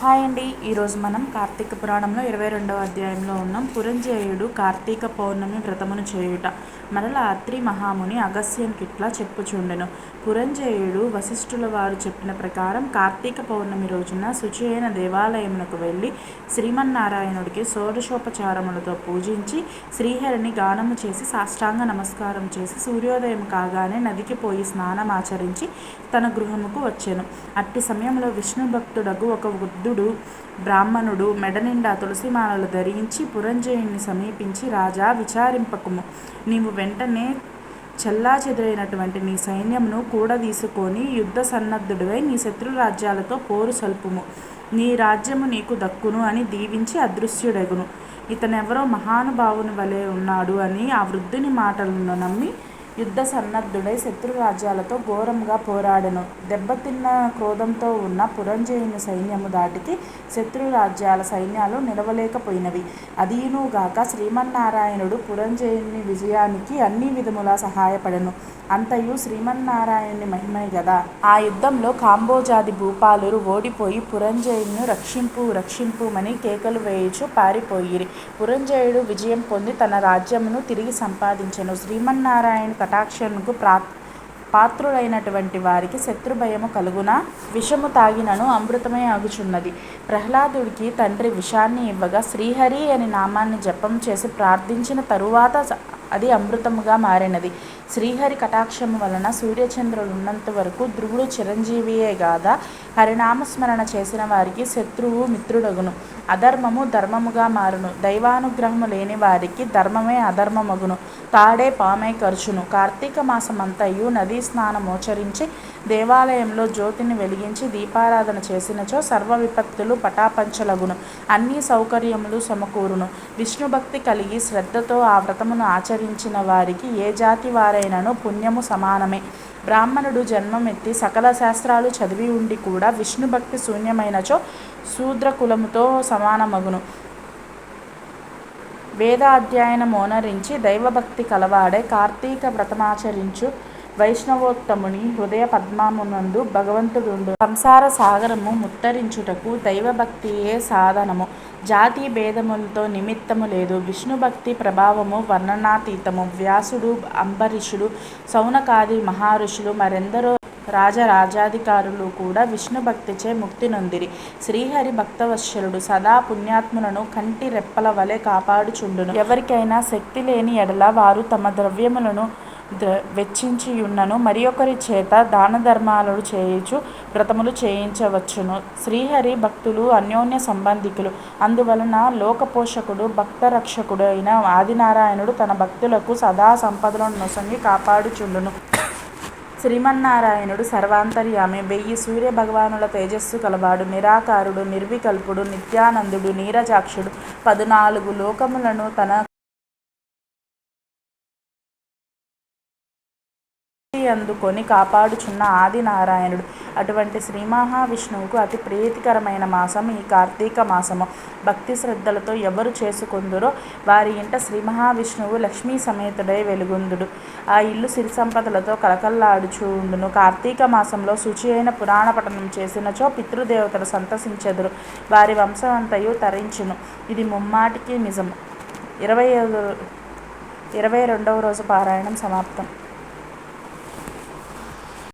Hi అండి. ఈరోజు మనం కార్తీక పురాణంలో ఇరవై రెండవ అధ్యాయంలో ఉన్నాం. పురంజేయుడు కార్తీక పౌర్ణమి వ్రతమును చేయుట మరల అత్రి మహాముని అగస్త్యంకిట్లా చెప్పుచుండెను. పురంజేయుడు వశిష్ఠుల వారు చెప్పిన ప్రకారం కార్తీక పౌర్ణమి రోజున శుచి అయిన దేవాలయమునకు వెళ్ళి శ్రీమన్నారాయణుడికి షోడశోపచారములతో పూజించి శ్రీహరిని గానము చేసి సాష్టాంగ నమస్కారం చేసి సూర్యోదయం కాగానే నదికి పోయి స్నానమాచరించి తన గృహముకు వచ్చాను. అట్టి సమయంలో విష్ణు భక్తుడకు ఒక వృద్ధుడు బ్రాహ్మణుడు మెడనిండా తులసిమాలలు ధరించి పురంజయుణ్ణి సమీపించి రాజా విచారింపకుము. నీవు వెంటనే చెల్లాచెదురైనటువంటి నీ సైన్యమును కూడదీసుకొని యుద్ధ సన్నద్ధుడివై నీ శత్రు రాజ్యాలతో పోరు సల్పుము. నీ రాజ్యము నీకు దక్కును అని దీవించి అదృశ్యుడెగును. ఇతనెవరో మహానుభావుని వలె ఉన్నాడు అని ఆ వృద్ధుని మాటలను నమ్మి యుద్ధ సన్నద్ధుడై శత్రురాజ్యాలతో ఘోరంగా పోరాడెను. దెబ్బతిన్న క్రోధంతో ఉన్న పురంజయుని సైన్యము దాటికి శత్రురాజ్యాల సైన్యాలు నిలవలేకపోయినవి. అదీనుగాక శ్రీమన్నారాయణుడు పురంజయుని విజయానికి అన్ని విధములా సహాయపడెను. అంతయు శ్రీమన్నారాయణుని మహిమే గదా. ఆ యుద్ధంలో కాంబోజాది భూపాలురు ఓడిపోయి పురంజయుని రక్షింపు రక్షింపుమని కేకలు వేయుచు పారిపోయిరి. పురంజయుడు విజయం పొంది తన రాజ్యమును తిరిగి సంపాదించెను. శ్రీమన్నారాయణ కటాక్షముకు ప్రా పాత్రులైనటువంటి వారికి శత్రుభయము కలుగున? విషము తాగినను అమృతమే ఆగుచున్నది. ప్రహ్లాదుడికి తండ్రి విషాన్ని ఇవ్వగా శ్రీహరి అని నామాన్ని జపం చేసి ప్రార్థించిన తరువాత అది అమృతముగా మారినది. శ్రీహరి కటాక్షము వలన సూర్యచంద్రులు ఉన్నంత వరకు ధ్రువుడు చిరంజీవియే కాదా హరినామస్మరణ చేసిన వారికి శత్రువు మిత్రుడగును. అధర్మము ధర్మముగా మారును. దైవానుగ్రహము లేని వారికి ధర్మమే అధర్మమగును. తాడే పామే ఖర్చును కార్తీక మాసమంతయు నదీ స్నానమోచరించి దేవాలయంలో జ్యోతిని వెలిగించి దీపారాధన చేసినచో సర్వ విపత్తులు పటాపంచలగును. అన్ని సౌకర్యములు సమకూరును. విష్ణుభక్తి కలిగి శ్రద్ధతో ఆ వ్రతమును ఆచరించిన వారికి ఏ జాతి వారైనను పుణ్యము సమానమే. బ్రాహ్మణుడు జన్మమెత్తి సకల శాస్త్రాలు చదివి ఉండి కూడా విష్ణుభక్తి శూన్యమైనచో శూద్రకులముతో సమానమగును. వేదాధ్యయనమోనరించి దైవభక్తి కలవాడే కార్తీక వ్రతమాచరించు వైష్ణవోత్తముని హృదయ పద్మామునందు భగవంతుడు సంసార సాగరము ముత్తరించుటకు దైవభక్తియే సాధనము. జాతి భేదములతో నిమిత్తము లేదు. విష్ణుభక్తి ప్రభావము వర్ణనాతీతము. వ్యాసుడు అంబరీషుడు సౌనకాది మహర్షులు మరెందరో రాజరాజాధికారులు కూడా విష్ణుభక్తిచే ముక్తి నొందిరి. శ్రీహరి భక్తవత్సలుడు సదా పుణ్యాత్ములను కంటి రెప్పల వలె కాపాడుచుండును. ఎవరికైనా శక్తి లేని ఎడల వారు తమ ద్రవ్యములను వెచ్చించియున్నను. మరియొకరి చేత దానధర్మాలు చేయుచు వ్రతములు చేయించవచ్చును. శ్రీహరి భక్తులు అన్యోన్య సంబంధికులు. అందువలన లోకపోషకుడు భక్తరక్షకుడు అయిన ఆదినారాయణుడు తన భక్తులకు సదా సంపదలను నొసంగి కాపాడుచుండును. శ్రీమన్నారాయణుడు సర్వాంతర్యామి. వెయ్యి సూర్య భగవానుల తేజస్సు కలవాడు. నిరాకారుడు నిర్వికల్పుడు నిత్యానందుడు నీరజాక్షుడు. పదునాలుగు లోకములను తన అందుకొని కాపాడుచున్న ఆదినారాయణుడు. అటువంటి శ్రీ మహావిష్ణువుకు అతి ప్రీతికరమైన మాసం ఈ కార్తీక మాసము. భక్తి శ్రద్ధలతో ఎవరు చేసుకుందురో వారి ఇంట శ్రీ మహావిష్ణువు లక్ష్మీ సమేతుడై వెలుగొందుడు. ఆ ఇల్లు సిరి సంపదలతో కలకల్లాడుచుండును కార్తీక మాసంలో శుచి అయిన పురాణ పఠనం చేసినచో పితృదేవతలు సంతసించెదరు. వారి వంశమంతయు తరించును. ఇది ముమ్మాటికి నిజము. ఇరవై ఇరవై రెండవ రోజు పారాయణం సమాప్తం.